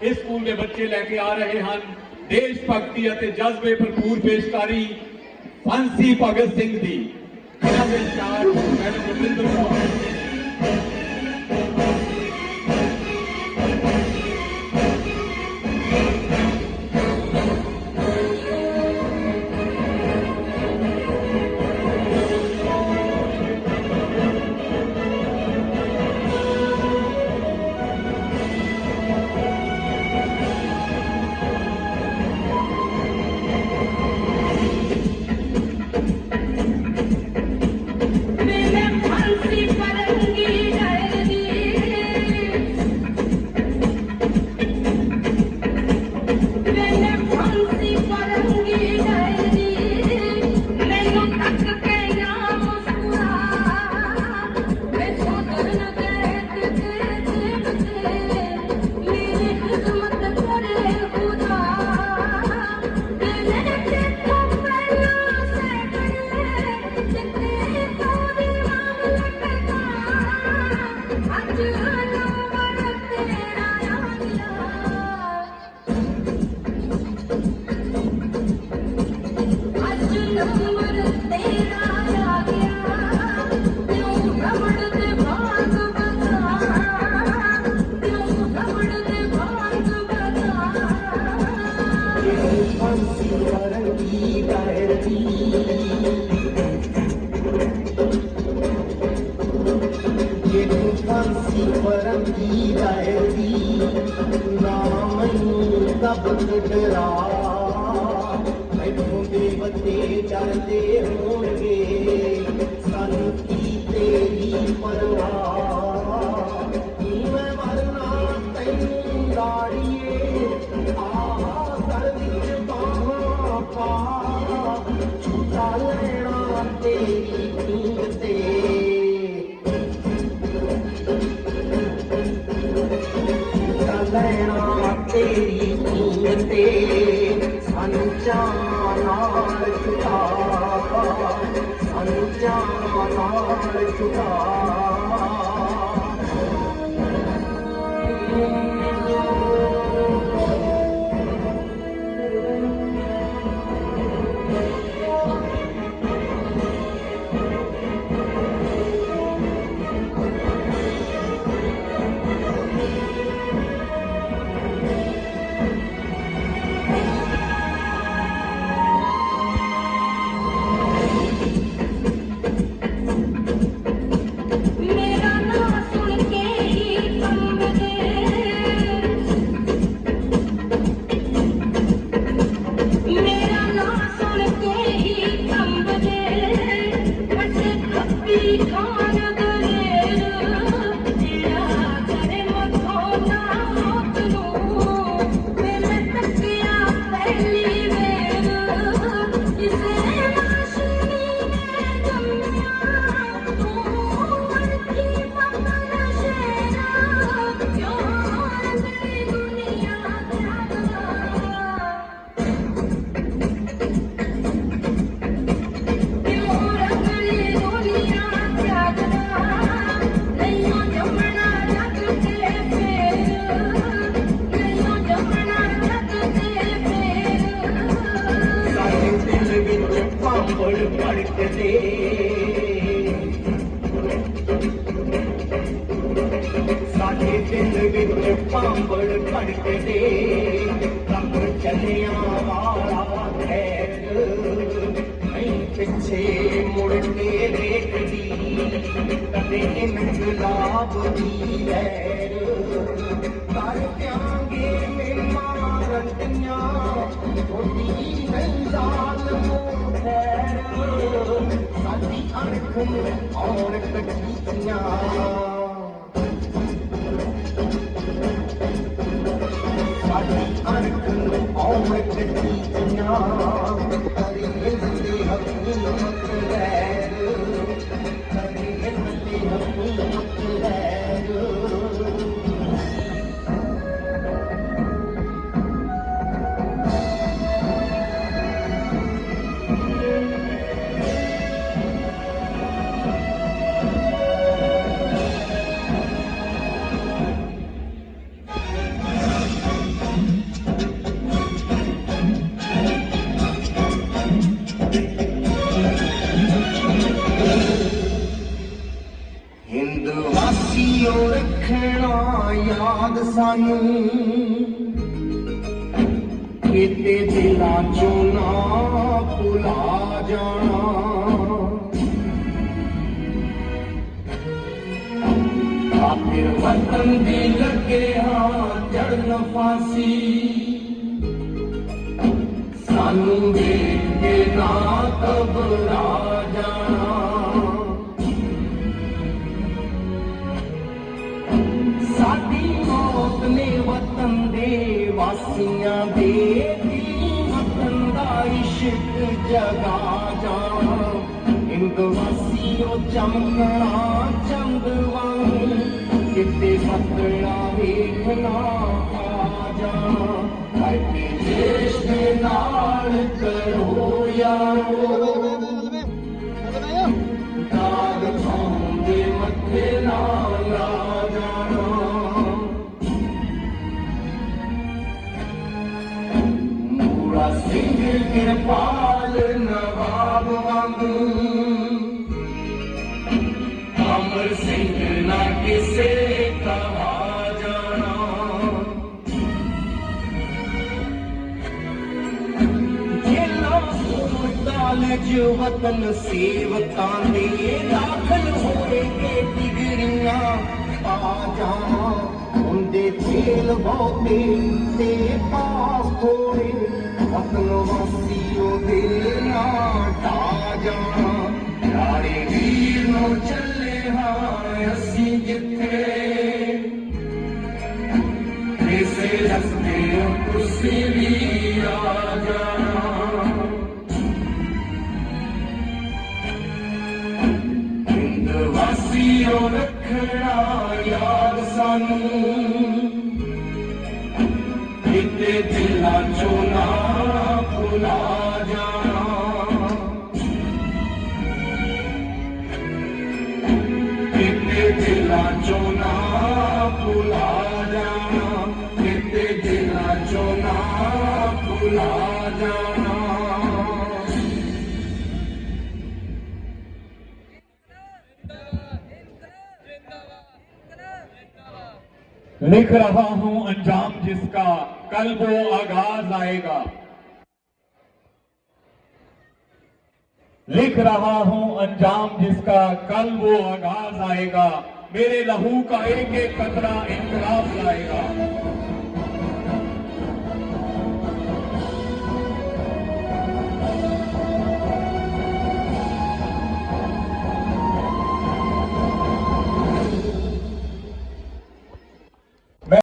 School بچے لے کے آ رہے ہیں۔ دیش بگتی جذبے بھرپور پیشکاری۔ فنسی بگت سنگھار मयूर तूं पे हो Hare Krishna. விட்டதே ਸਾਡੇ ਦਿਲ ਵਿੱਚ ਪਾਂਬੜ ਖੜਕਦੇ ਰੱਬ ਚੱਲਿਆ ਵਾਲਾ ਹੈ ਨਹੀਂ ਪਿੱਛੇ ਮੁੜ ਕੇ ਦੇਖਦੀ ਕਦੇ ਇਨਕਲਾਬ ਦੀ ਲਹਿਰ ਕਰ ਪਿਆਂਗੇ ਮਿਮਾਂ ਰੰਡੀਆਂ ਉਹਦੀ ਨਹੀਂ ਜ਼ਾਲਮ ਹੈ அடிக்கடி அடிக்கடி அடிக்கடி ਯਾਦ ਸਾਨੂੰ ਕਿਤੇ ਦਿਲਾਂ ਚੋਂ ਨਾ ਭੁਲਾ ਜਾਣਾ। ਆਖਿਰ ਵਤਨ ਦੀ ਲੱਗੇ ਹਾਂ ਚੜਨ ਫਾਂਸੀ ਸਾਨੂੰ ਵੇਖ ਕੇ ਨਾ ਘਬਰਾ ਜਾਣਾ। ਮੌਤ ਵਤਨ ਦੇ ਵਾਸੀਆਂ ਦੇ ਦਿਲ ਵਤਨ ਦਾ ਇਸ਼ਕ ਜਗਾ ਜਾਣਾ। ਇੰਦ ਵਾਸੀਓ ਚਮਕਣਾ ਚੰਦ ਵਾਂਗ ਕਿਤੇ ਪਤੜਾ ਵੇਖਣਾ ਆ ਜਾਣਾ। ਕਰਕੇ ਦੇਸ਼ ਦੇ ਨਾਲ ਕਰੋ ਯਾਰੋ। ਕਿਰਪਾਲ ਨਵਾਬ ਵਾਂਗੂ ਅਮਰ ਸਿੰਘ ਨਾ ਕਿਸੇ ਕਹਾ ਜਾਣਾ ਜੇਲਾਂ ਕਾਲਜ ਵਤਨ ਸੇਵਕਾਂ ਦੇ ਦਾਖਲ ਹੋਏਗੇ ਡਿਗਰੀਆਂ ਆ ਜਾਵਾਂ ਹੁੰਦੇ ਫੇਲ ਬਹੁਤੇ ਤੇ ਪਾਸ ਹੋਏ ਵਤਨ ਵਾਸੀਓ ਦੇ ਨਾ ਢਾ ਜਾਵਾਂ ਯਾਰੇ ਵੀਰ ਨੂੰ ਚੱਲੇ ਹਾਂ ਅਸੀਂ ਜਿੱਥੇ? ਕਿਸੇ ਰਸਤੇ ਤੁਸੀਂ ਵੀ ਆ ਜਾਣਾ। ਹਿੰਦ ਵਾਸੀਓ ਰੱਖਣਾ ਯਾਦ ਸਾਨੂੰ। لکھ رہا ہوں انجام جس کا کل وہ آغاز آئے گا۔ لکھ رہا ہوں انجام جس کا کل وہ آغاز آئے گا۔ میرے لہو کا ایک ایک قطرہ انقلاب لائے گا۔